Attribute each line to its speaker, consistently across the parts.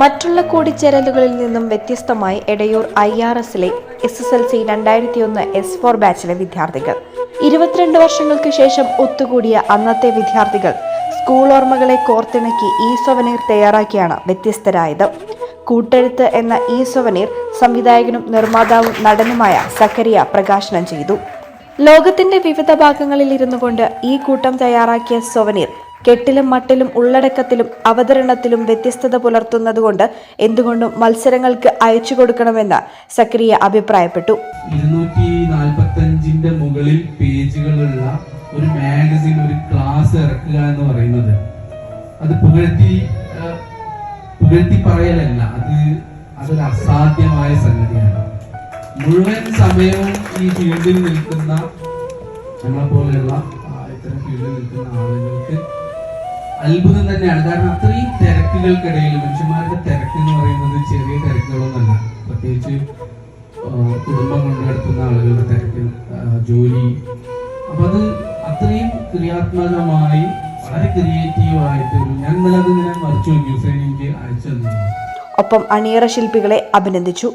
Speaker 1: മറ്റുള്ള കൂടിച്ചേരലുകളിൽ നിന്നും വ്യത്യസ്തമായി എടയൂർ ഐ ആർ എസിലെ എസ് എസ് എൽ സി രണ്ടായിരത്തി ഒന്ന് എസ് ഫോർ ബാച്ചിലെ വിദ്യാർത്ഥികൾ. ഇരുപത്തിരണ്ട് വർഷങ്ങൾക്ക് ശേഷം ഒത്തുകൂടിയ അന്നത്തെ വിദ്യാർത്ഥികൾ സ്കൂൾ ഓർമ്മകളെ കോർത്തിണക്കി ഈ സൊവനീർ തയ്യാറാക്കിയാണ് വ്യത്യസ്തരായത്. കൂട്ടെഴുത്ത് എന്ന ഈ സൊവനീർ സംവിധായകനും നിർമ്മാതാവും നടനുമായ സക്കരിയ പ്രകാശനം ചെയ്തു. ലോകത്തിന്റെ വിവിധ ഭാഗങ്ങളിൽ ഇരുന്നു കൊണ്ട് ഈ കൂട്ടം തയ്യാറാക്കിയ സൊവനീർ കെട്ടിലും മട്ടിലും ഉള്ളടക്കത്തിലും അവതരണത്തിലും വ്യത്യസ്തത പുലർത്തുന്നതുകൊണ്ട് എന്തുകൊണ്ടും മത്സരങ്ങൾക്ക് അയച്ചു കൊടുക്കണമെന്ന് സക്രിയ അഭിപ്രായപ്പെട്ടു.
Speaker 2: ഇരുന്നൂറ്റി നാൽപ്പത്തഞ്ചിന്റെ മുകളിൽ പേജുകളുള്ള ഒരു മാഗസിൻ ഒരു ക്ലാസ് ഇറക്കുക എന്ന് പറയുന്നത് അത് പുകഴ്ത്തി പുകഴ്ത്തി പറയലല്ല അത് അതൊരു അസാധ്യമായ സംഗതിയാണ്. മുഴുവൻ സമയവും ഈ ഫീൽഡിൽ നിൽക്കുന്ന നമ്മളെ പോലെയുള്ള ആ, ഇത്തരം ഫീൽഡിൽ നിൽക്കുന്ന ആളുകൾക്ക് അത്ഭുതം തന്നെയാണ്. കാരണം അത്രയും തിരക്കുകൾക്കിടയിൽ മനുഷ്യന്മാരുടെ തിരക്ക് എന്ന് പറയുന്നത് ചെറിയ തിരക്കുകളൊന്നല്ല പ്രത്യേകിച്ച് കുടുംബം കൊണ്ട് നടത്തുന്ന ആളുകളുടെ തിരക്ക് ജോലി. അപ്പൊ അത് അത്രയും ക്രിയാത്മകമായി വളരെ ക്രിയേറ്റീവായിട്ട് ഒരു ഞാൻ ഇന്നലെ ഇങ്ങനെ മറിച്ചു നോക്കി ഹുസൈൻ എനിക്ക് അയച്ചു തന്നിരുന്നു
Speaker 1: ഒപ്പം അണിയറ ശില്പികളെ അഭിനന്ദിച്ചു.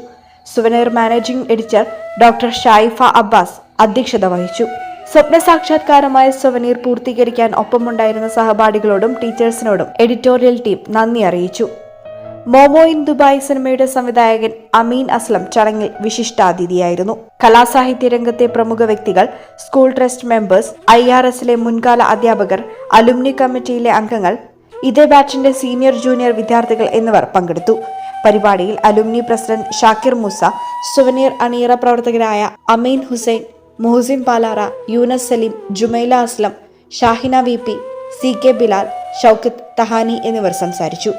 Speaker 1: Souvenir managing editor doctor Shaifa Abbas അധ്യക്ഷത വഹിച്ചു. സ്വപ്ന സാക്ഷാത്കാരമായ സുവനീർ പൂർത്തീകരിക്കാൻ ഒപ്പമുണ്ടായിരുന്ന സഹപാഠികളോടും ടീച്ചേഴ്സിനോടും എഡിറ്റോറിയൽ ടീം നന്ദി അറിയിച്ചു. മോമോ ഇൻ ദുബായ് സിനിമയുടെ സംവിധായകൻ അമീൻ അസ്ലം ചടങ്ങിൽ വിശിഷ്ടാതിഥിയായിരുന്നു. കലാസാഹിത്യ രംഗത്തെ പ്രമുഖ വ്യക്തികൾ school trust members I R എസിലെ മുൻകാല അധ്യാപകർ അലുമിനി കമ്മിറ്റിയിലെ അംഗങ്ങൾ ഇതേ ബാച്ചിന്റെ സീനിയർ ജൂനിയർ വിദ്യാർത്ഥികൾ എന്നിവർ പങ്കെടുത്തു. പരിപാടിയിൽ alumni president Shakir Moosa souvenir അണിയറ പ്രവർത്തകരായ Ameen Hussain Muhsin Palara Yunus Saleem Jumaila Aslam Shahina V P C K Bilal Shoukath Thahani എന്നിവർ സംസാരിച്ചു.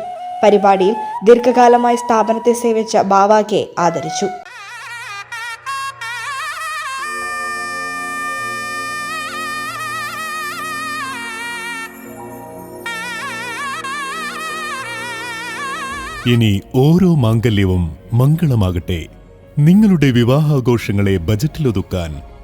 Speaker 1: പരിപാടിയിൽ ദീർഘകാലമായി സ്ഥാപനത്തെ സേവിച്ച ബാവാക്കെ ആദരിച്ചു.
Speaker 3: ഇനി ഓരോ മാംഗല്യവും മംഗളമാകട്ടെ. നിങ്ങളുടെ വിവാഹാഘോഷങ്ങളെ ബജറ്റിലൊതുക്കാൻ